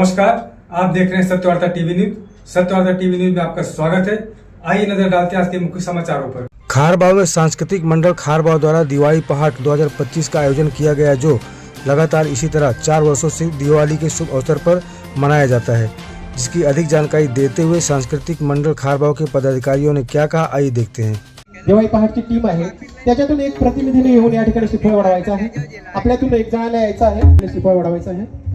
नमस्कार आप देख रहे हैं Satyavarta TV news. Satyavarta TV news में आपका स्वागत है। आइए नज़र डालते हैं आज के मुख्य समाचारों पर। खारबाव में सांस्कृतिक मंडल खारबाव द्वारा दिवाली पहाट 2025 का आयोजन किया गया जो लगातार इसी तरह चार वर्षों से दिवाली के शुभ अवसर पर मनाया जाता है। जिसकी अधिक जानकारी देते हुए सांस्कृतिक मंडल खारबाव के पदाधिकारियों ने क्या कहा आइए देखते हैं। दिवाळी पहाटची टीम आहे त्याच्यातून एक प्रतिनिधीने येऊन या ठिकाणी शिफळ वाढवायचा आहे. आपल्यातून एक जणाला यायचं आहे. शिफळ वाढवायचं आहे.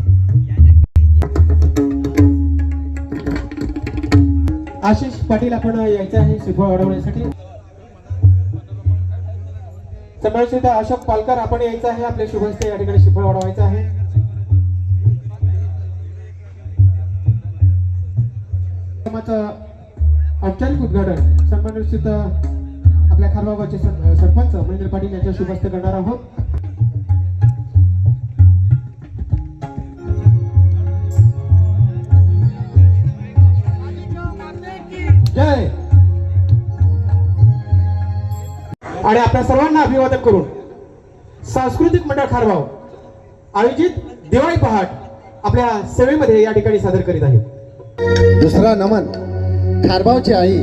आशिष पाटील आपण यायचं आहे शिफळ वाढवण्यासाठी. समोरचे अशोक पालकर आपण यायचं आहे आपल्या शुभ या ठिकाणी शिफळ वाढवायचं आहे. औपचारिक उद्घाटन सन्मानित आपल्या खारबाबाचे सरपंच महेंद्र पाटील यांच्या शुभ हस्ते करणार आहोत. जय. आणि आपल्या सर्वांना अभिवादन करून सांस्कृतिक मंडळ खारभाव आयोजित दिवाळी पहाट आपल्या सेवेमध्ये या ठिकाणी सादर करीत आहे. दुसरा नमन खारबावची आई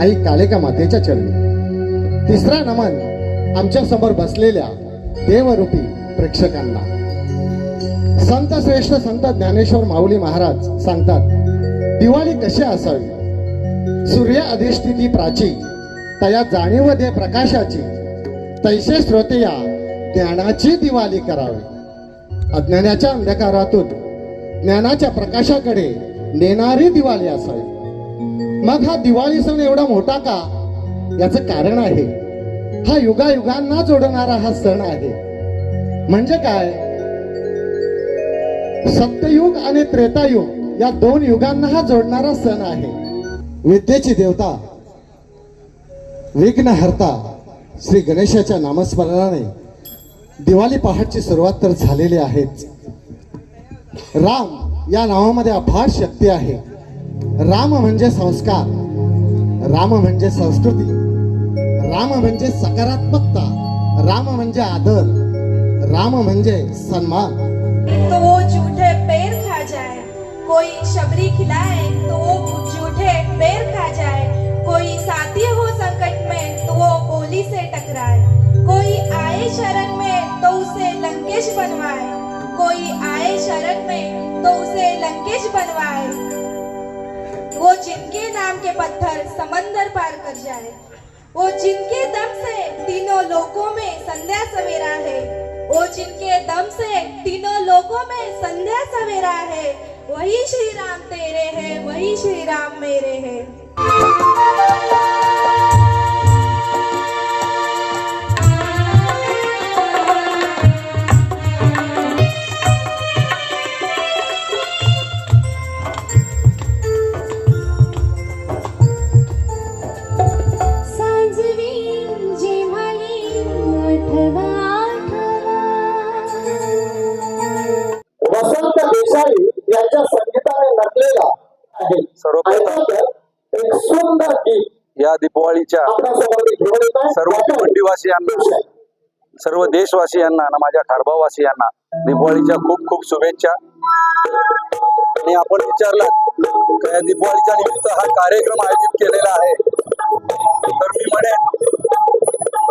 आई कालिका मातेच्या चरणी. तिसरा नमन आमच्यासमोर बसलेल्या देवरूपी प्रेक्षकांना. संत श्रेष्ठ संत ज्ञानेश्वर माऊली महाराज सांगतात दिवाळी कशी असावी? सूर्य अधिष्ठिती प्राची तया जाणीव दे प्रकाशाची तैसे श्रोतया ज्ञानाची दिवाळी करावी. अज्ञानाच्या अंधकारातून ज्ञानाच्या प्रकाशाकडे नेणारी दिवाळी असावी. मग हा दिवाळी सण एवढा मोठा का? याचं कारण आहे. हा युगायुगांना जोडणारा हा सण आहे. म्हणजे काय? सत्ययुग आणि त्रेतायुग या दोन युगांना हा जोडणारा सण आहे. विद्येची देवता विघ्नहर्ता श्री गणेशाच्या नामस्मरणाने दिवाळी पहाटची सुरुवात तर झालेली आहेच. राम या नावामध्ये अफाट शक्ती आहे. राम म्हणजे संस्कार राम म्हणजे संस्कृती राम म्हणजे सकारात्मकता राम म्हणजे आदर राम म्हणजे सन्मान. तो वो झूठे पेड़ खा जाए कोई शबरी खिलाए तो वो झूठे पेड़ खा जाए। कोई साथी हो संकट में तो वो गोली से टकराए। कोई आए शरण में तो उसे लंकेश बनवाए। कोई आए शरण में तो उसे लंकेश बनवाए। वो जिनके नाम के पत्थर समंदर पार कर जाए। वो जिनके दम से तीनों लोकों में संध्या सवेरा है। वो जिनके दम से तीनों लोकों में संध्या सवेरा है। वही श्री राम तेरे है वही श्री राम मेरे है। गीत या दीपावलीच्या. सर्व भिवंडीवासियांना सर्व देशवासियांना आणि माझ्या खारभावासियांना दिवाळीच्या खूप खूप शुभेच्छा. आणि आपण विचारलं या दिवाळीच्या निमित्त हा कार्यक्रम आयोजित केलेला आहे? तर मी म्हणेन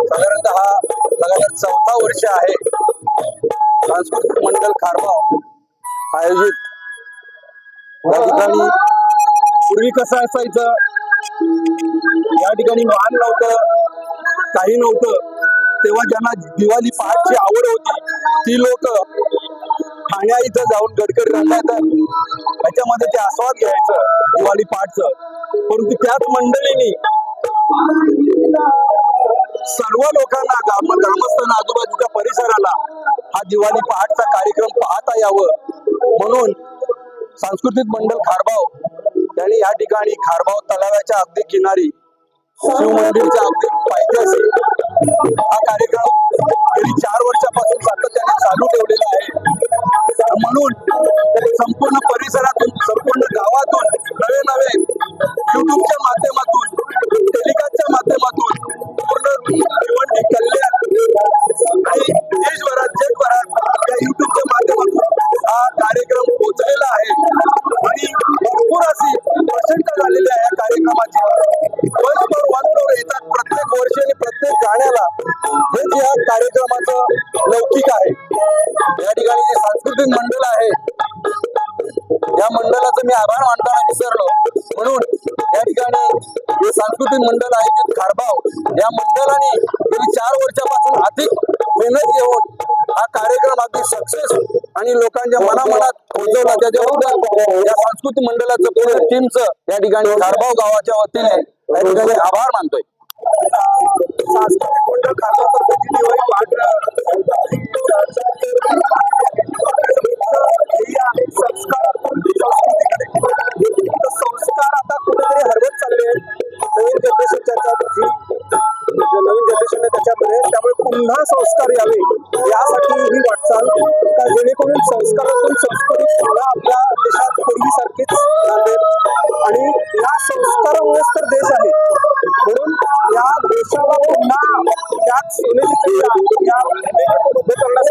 साधारणतः हा लगातार चौथा वर्ष आहे सांस्कृतिक मंडळ खारभाव आयोजित. या ठिकाणी पूर्वी कसं असायचं? या ठिकाणी वाहन नव्हतं काही नव्हतं. तेव्हा ज्यांना दिवाळी पहाटची आवड होती ती लोक ठाण्या इथं जाऊन गडकर रंगायचं त्याच्यामध्ये ते आस्वाद घ्यायचं दिवाळी पहाटचं. परंतु त्याच मंडळींनी सर्व लोकांना ग्राम ग्रामस्थांना आजूबाजूच्या परिसराला हा दिवाळी पहाटचा कार्यक्रम पाहता यावं म्हणून सांस्कृतिक मंडळ खारबाव यांनी या ठिकाणी खारबाव तलावाच्या अगदी किनारी शिव मंदिरच्या अगदी पायथ्याशी हा कार्यक्रम गेली चार वर्षापासून लौकिक आहे. या ठिकाणी जे सांस्कृतिक मंडळ आहे या मंडळाचं मी आभार मानताना विसरलो. म्हणून या ठिकाणी जे सांस्कृतिक मंडळ आयोजित खारबाव या मंडळाने गेली चार वर्षापासून अधिक मेहनत घेऊन हा कार्यक्रम अगदी सक्सेस आणि लोकांच्या मनामनात पोहोचवला. त्याच्या या सांस्कृतिक मंडळाचं पूर्ण टीमचं या ठिकाणी खारबाव गावाच्या वतीने या ठिकाणी आभार मानतोय. सांस्कृतिक मंडळ खारबाव पुन्हा संस्कार यावे? यासाठी ही वाटचाल. का जेणेकरून संस्कारातून संस्कृती पुन्हा आपल्या देशात पूर्वीसारखीच नांदेल आणि या संस्कारामुळेच तर देश आहे. म्हणून या देशाला पुन्हा त्याच सोनेरी या उभे करण्यासाठी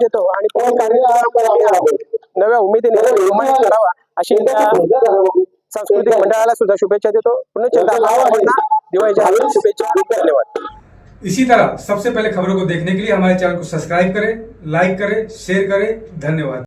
देतो आणि नव्या उमेदीने करावा अशी सांस्कृतिक मंडळाला सुद्धा शुभेच्छा देतो. हार्दिक शुभेच्छा. धन्यवाद. इसी तरह सबसे पहले खबरों को देखने के लिए हमारे चैनल को सब्सक्राइब करें लाइक करें शेयर करें. धन्यवाद.